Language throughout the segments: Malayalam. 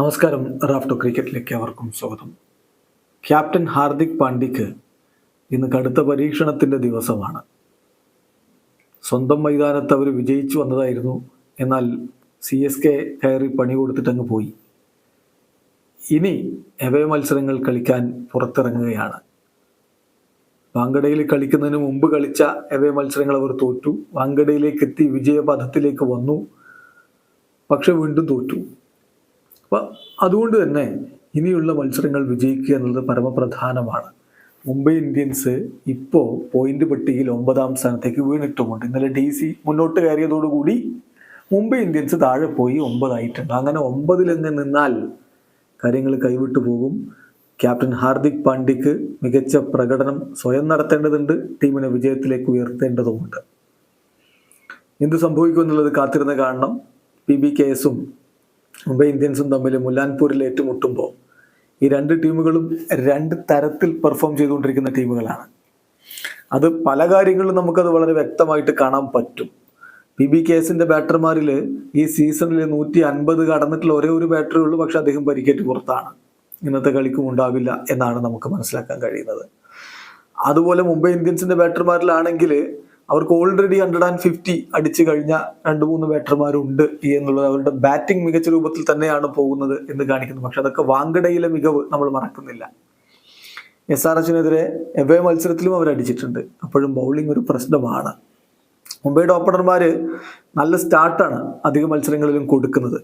നമസ്കാരം റാഫ്റ്റോ ക്രിക്കറ്റിലേക്ക് അവർക്കും സ്വാഗതം. ക്യാപ്റ്റൻ ഹാർദിക് പാണ്ഡ്യക്ക് ഇന്ന് കടുത്ത പരീക്ഷണത്തിന്റെ ദിവസമാണ്. സ്വന്തം മൈതാനത്ത് അവർ വിജയിച്ചു വന്നതായിരുന്നു. എന്നാൽ സി എസ് കെ കയറി പണി കൊടുത്തിട്ടങ്ങ് പോയി. ഇനി എവേ മത്സരങ്ങൾ കളിക്കാൻ പുറത്തിറങ്ങുകയാണ്. വാങ്കഡയിൽ കളിക്കുന്നതിന് മുമ്പ് കളിച്ച എവേ മത്സരങ്ങൾ അവർ തോറ്റു. വാങ്കഡയിലേക്ക് എത്തി വിജയപഥത്തിലേക്ക് വന്നു. പക്ഷെ വീണ്ടും തോറ്റു. അപ്പം അതുകൊണ്ട് തന്നെ ഇനിയുള്ള മത്സരങ്ങൾ വിജയിക്കുക എന്നുള്ളത് പരമപ്രധാനമാണ്. മുംബൈ ഇന്ത്യൻസ് ഇപ്പോൾ പോയിന്റ് പട്ടികയിൽ ഒമ്പതാം സ്ഥാനത്തേക്ക് വീണിട്ടുമുണ്ട്. ഇന്നലെ ഡി സി മുന്നോട്ട് കയറിയതോടുകൂടി മുംബൈ ഇന്ത്യൻസ് താഴെ പോയി ഒമ്പതായിട്ടുണ്ട്. അങ്ങനെ ഒമ്പതിലെങ്ങ് നിന്നാൽ കാര്യങ്ങൾ കൈവിട്ടു പോകും. ക്യാപ്റ്റൻ ഹാർദിക് പാണ്ഡ്യക്ക് മികച്ച പ്രകടനം സ്വയം നടത്തേണ്ടതുണ്ട്. ടീമിനെ വിജയത്തിലേക്ക് ഉയർത്തേണ്ടതുമുണ്ട്. എന്ത് സംഭവിക്കുമെന്നുള്ളത് കാത്തിരുന്ന് കാണണം. പി ബി കെ എസും മുംബൈ ഇന്ത്യൻസും തമ്മിൽ മുല്ലാൻപൂരിൽ ഏറ്റുമുട്ടുമ്പോൾ ഈ രണ്ട് ടീമുകളും രണ്ട് തരത്തിൽ പെർഫോം ചെയ്തുകൊണ്ടിരിക്കുന്ന ടീമുകളാണ്. അത് പല കാര്യങ്ങളിലും നമുക്കത് വളരെ വ്യക്തമായിട്ട് കാണാൻ പറ്റും. പി ബി കേസിന്റെ ബാറ്റർമാരിൽ ഈ സീസണിൽ നൂറ്റി അൻപത് കടന്നിട്ടുള്ള ഒരേ ഒരു ബാറ്ററേ ഉള്ളൂ പക്ഷെ അദ്ദേഹം പരിക്കേറ്റ് പുറത്താണ്. ഇന്നത്തെ കളിക്കും ഉണ്ടാവില്ല എന്നാണ് നമുക്ക് മനസ്സിലാക്കാൻ കഴിയുന്നത്. അതുപോലെ മുംബൈ ഇന്ത്യൻസിന്റെ ബാറ്റർമാരിലാണെങ്കിൽ അവർക്ക് ഓൾറെഡി ഹൺഡ്രഡ് ആൻഡ് ഫിഫ്റ്റി അടിച്ചു കഴിഞ്ഞ രണ്ട് മൂന്ന് ബാറ്റർമാരുണ്ട് എന്നുള്ളത് അവരുടെ ബാറ്റിംഗ് മികച്ച രൂപത്തിൽ തന്നെയാണ് പോകുന്നത് എന്ന് കാണിക്കുന്നു. പക്ഷെ അതൊക്കെ വാങ്കടയിലെ മികവ് നമ്മൾ മറക്കുന്നില്ല. എസ് ആർ എച്ചിനെതിരെ എവേ മത്സരത്തിലും അവർ അടിച്ചിട്ടുണ്ട്. അപ്പോഴും ബൗളിംഗ് ഒരു പ്രശ്നമാണ്. മുംബൈയുടെ ഓപ്പണർമാർ നല്ല സ്റ്റാർട്ടാണ് അധിക മത്സരങ്ങളിലും കൊടുക്കുന്നത്.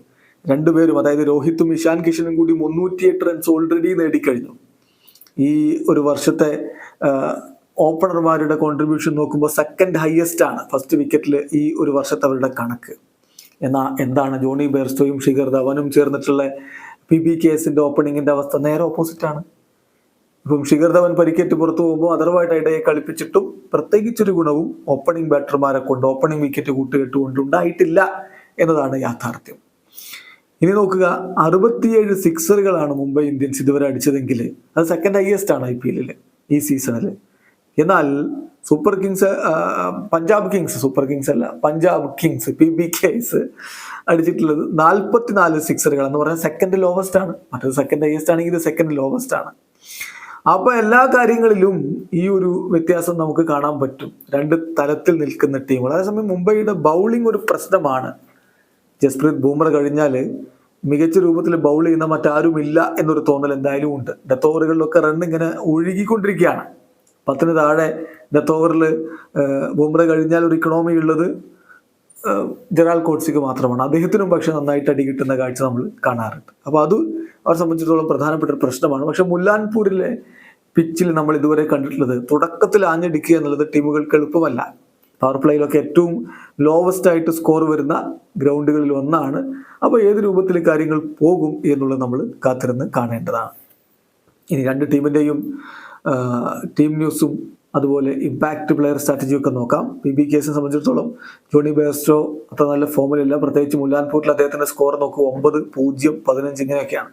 രണ്ടുപേരും അതായത് രോഹിത്തും ഇഷാൻ കിഷനും കൂടി മുന്നൂറ്റിയെട്ട് റൺസ് ഓൾറെഡി നേടിക്കഴിഞ്ഞു. ഈ ഒരു വർഷത്തെ ഓപ്പണർമാരുടെ കോൺട്രിബ്യൂഷൻ നോക്കുമ്പോൾ സെക്കൻഡ് ഹയസ്റ്റ് ആണ്. ഫസ്റ്റ് വിക്കറ്റിൽ ഈ ഒരു വർഷത്തെ അവരുടെ കണക്ക്. എന്നാൽ എന്താണ് ജോണി ബെയർസ്റ്റോയും ശിഖർ ധവനും ചേർന്നിട്ടുള്ള പി ബി എസിന്റെ ഓപ്പണിങ്ങിന്റെ അവസ്ഥ? നേരെ ഓപ്പോസിറ്റ് ആണ്. ഇപ്പം ശിഖർ ധവൻ പരിക്കേറ്റ് പുറത്തു പോകുമ്പോൾ അതർവായിട്ട് ഇടയെ കളിപ്പിച്ചിട്ടും പ്രത്യേകിച്ചൊരു ഗുണവും ഓപ്പണിംഗ് ബാറ്റർമാരെ കൊണ്ട് ഓപ്പണിംഗ് വിക്കറ്റ് കൂട്ടുകെട്ടുകൊണ്ട് ഉണ്ടായിട്ടില്ല എന്നതാണ് യാഥാർത്ഥ്യം. ഇനി നോക്കുക അറുപത്തിയേഴ് സിക്സറുകളാണ് മുംബൈ ഇന്ത്യൻസ് ഇതുവരെ അടിച്ചതെങ്കിൽ അത് സെക്കൻഡ് ഹയസ്റ്റ് ആണ് ഐ പി എല്ലിൽ ഈ സീസണിൽ എന്നാൽ super kings Punjab kings super kings അല്ല Punjab kings P B K S അടിച്ചിട്ടുള്ളത് നാൽപ്പത്തിനാല് സിക്സറുകൾ എന്ന് പറഞ്ഞാൽ സെക്കൻഡ് ലോവസ്റ്റ് ആണ്. മറ്റൊരു സെക്കൻഡ് ഹയസ്റ്റ് ആണെങ്കിൽ ഇത് സെക്കൻഡ് ലോവസ്റ്റ് ആണ്. അപ്പൊ എല്ലാ കാര്യങ്ങളിലും ഈ ഒരു വ്യത്യാസം നമുക്ക് കാണാൻ പറ്റും. രണ്ട് തലത്തിൽ നിൽക്കുന്ന ടീമുകൾ അതേസമയം മുംബൈയുടെ ബൗളിംഗ് ഒരു പ്രശ്നമാണ്. ജസ്പ്രീത് ബൂമർ കഴിഞ്ഞാൽ മികച്ച രൂപത്തിൽ ബൗൾ ചെയ്യുന്ന മറ്റാരുമില്ല എന്നൊരു തോന്നൽ എന്തായാലും ഉണ്ട്. ഡെത്ത് ഓവറുകളിലൊക്കെ റൺ ഇങ്ങനെ ഒഴുകിക്കൊണ്ടിരിക്കുകയാണ്. പത്തിന് താഴെ ഡെത്ത് ഓവറിൽ ബുംറ കഴിഞ്ഞാൽ ഒരു ഇക്കണോമി ഉള്ളത് ജെറാൾ കോട്സിക്ക് മാത്രമാണ്. അദ്ദേഹത്തിനും പക്ഷെ നന്നായിട്ട് അടി കിട്ടുന്ന കാഴ്ച നമ്മൾ കാണാറുണ്ട്. അപ്പോൾ അത് അവരെ സംബന്ധിച്ചിടത്തോളം പ്രധാനപ്പെട്ട ഒരു പ്രശ്നമാണ്. പക്ഷെ മുല്ലാൻപൂരിലെ പിച്ചിൽ നമ്മൾ ഇതുവരെ കണ്ടിട്ടുള്ളത് തുടക്കത്തിൽ ആഞ്ഞടിക്കുക എന്നുള്ളത് ടീമുകൾക്ക് എളുപ്പമല്ല. പവർ പ്ലേയിലൊക്കെ ഏറ്റവും ലോവസ്റ്റ് ആയിട്ട് സ്കോർ വരുന്ന ഗ്രൗണ്ടുകളിൽ ഒന്നാണ്. അപ്പോൾ ഏത് രൂപത്തിൽ കാര്യങ്ങൾ പോകും എന്നുള്ളത് നമ്മൾ കാത്തിരുന്ന് കാണേണ്ടതാണ്. ഇനി രണ്ട് ടീമിന്റെയും ടീം ന്യൂസും അതുപോലെ ഇമ്പാക്റ്റ് പ്ലെയർ സ്ട്രാറ്റജി ഒക്കെ നോക്കാം. പി ബി കേസിനെ സംബന്ധിച്ചിടത്തോളം ജോണി ബേസ്റ്റോ അത്ര നല്ല ഫോമിലില്ല പ്രത്യേകിച്ച് മുല്ലാൻപൂരിൽ അദ്ദേഹത്തിന്റെ സ്കോർ നോക്കുക ഒമ്പത് പൂജ്യം പതിനഞ്ച് ഇങ്ങനെയൊക്കെയാണ്.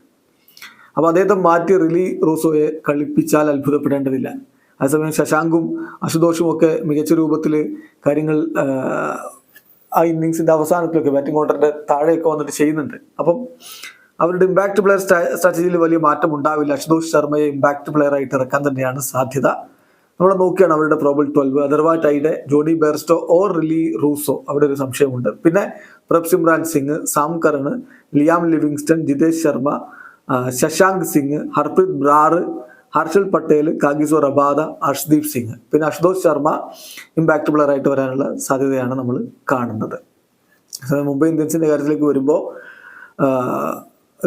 അപ്പോൾ അദ്ദേഹത്തെ മാറ്റി റിലി റോസോയെ കളിപ്പിച്ചാൽ അത്ഭുതപ്പെടേണ്ടതില്ല. അതേസമയം ശശാങ്കും അശുതോഷും ഒക്കെ മികച്ച രൂപത്തിൽ കാര്യങ്ങൾ ആ ഇന്നിങ്സിന്റെ അവസാനത്തിലൊക്കെ ബാറ്റിംഗ് ഓർഡറിന്റെ താഴെയൊക്കെ വന്നിട്ട് ചെയ്യുന്നുണ്ട്. അപ്പം അവരുടെ ഇമ്പാക്ട് പ്ലെയർ സ്ട്രാറ്റജിയിൽ വലിയ മാറ്റം ഉണ്ടാവില്ല. അശുതോഷ് ശർമ്മയെ ഇമ്പാക്ട് പ്ലെയർ ആയിട്ട് ഇറക്കാൻ തന്നെയാണ് സാധ്യത. നമ്മൾ നോക്കിയാണ് അവരുടെ probable twelve Atharva Taide Jonny Bairstow or Rilee Rossouw. അവിടെ ഒരു സംശയമുണ്ട്. പിന്നെ Prabh Simran Singh Sam Curran Liam Livingstone Jitesh Sharma Shashank Singh Harpreet Brar Harshal Patel Kagiso Rabada Harshdeep Singh. പിന്നെ അഷുതോഷ് ശർമ്മ ഇമ്പാക്ട് പ്ലെയർ ആയിട്ട് വരാനുള്ള സാധ്യതയാണ് നമ്മൾ കാണുന്നത്. മുംബൈ ഇന്ത്യൻസിന്റെ കാര്യത്തിലേക്ക് വരുമ്പോൾ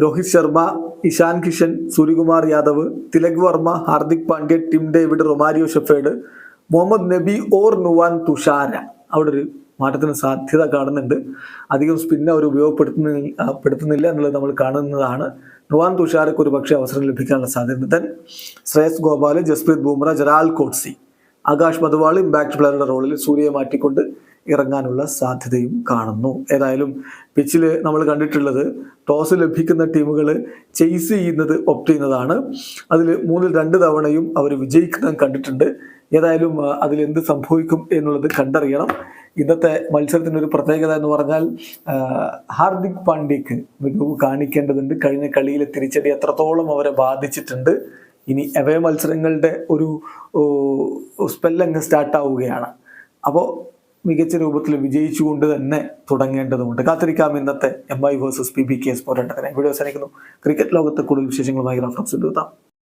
Rohit Sharma Ishan Kishan Suryakumar Yadav Tilak Varma Hardik Pandya Tim David Romario Shepherd Mohammad Nabi or Nuwan Thushara. അവിടെ ഒരു മാറ്റത്തിന് സാധ്യത കാണുന്നുണ്ട്. അധികം സ്പിൻ അവർ ഉപയോഗപ്പെടുത്തുന്ന പെടുത്തുന്നില്ല എന്നുള്ളത് നമ്മൾ കാണുന്നതാണ്. നുവാൻ തുഷാരക്ക് ഒരു പക്ഷേ അവസരം ലഭിക്കാനുള്ള സാധ്യത then Shreyas Gopal Jasprit Bumrah Gerald Coetzee. Akash Madhwal impact പ്ലെയറുടെ റോളിൽ സൂര്യയെ മാറ്റിക്കൊണ്ട് ഇറങ്ങാനുള്ള സാധ്യതയും കാണുന്നു. ഏതായാലും പിച്ചിൽ നമ്മൾ കണ്ടിട്ടുള്ളത് ടോസ് ലഭിക്കുന്ന ടീമുകൾ ചെയ്സ് ചെയ്യുന്നത് ഒപ്റ്റ് ചെയ്യുന്നതാണ്. അതിൽ മൂന്നിൽ രണ്ട് തവണയും അവർ വിജയിക്കുന്നത് കണ്ടിട്ടുണ്ട്. ഏതായാലും അതിൽ എന്ത് സംഭവിക്കും എന്നുള്ളത് കണ്ടറിയണം. ഇന്നത്തെ മത്സരത്തിന്റെ ഒരു പ്രത്യേകത എന്ന് പറഞ്ഞാൽ ഹാർദിക് പാണ്ഡ്യക്ക് മികവ് കാണിക്കേണ്ടതുണ്ട്. കഴിഞ്ഞ കളിയിലെ തിരിച്ചടി എത്രത്തോളം അവരെ ബാധിച്ചിട്ടുണ്ട്. ഇനി അവയ മത്സരങ്ങളുടെ ഒരു സ്പെല്ലങ്ങ് സ്റ്റാർട്ടാവുകയാണ് അപ്പോൾ മികച്ച രൂപത്തിൽ വിജയിച്ചുകൊണ്ട് തന്നെ തുടങ്ങേണ്ടതുണ്ട്. കാത്തിരിക്കാം ഇന്നത്തെ M I versus P B K S പോരാട്ടത്തിനെ ഇവിടെ അവസാനിക്കുന്നു. ക്രിക്കറ്റ് ലോകത്തെ കൂടുതൽ വിശേഷങ്ങളുമായി റഫറൻസ് എടുത്താം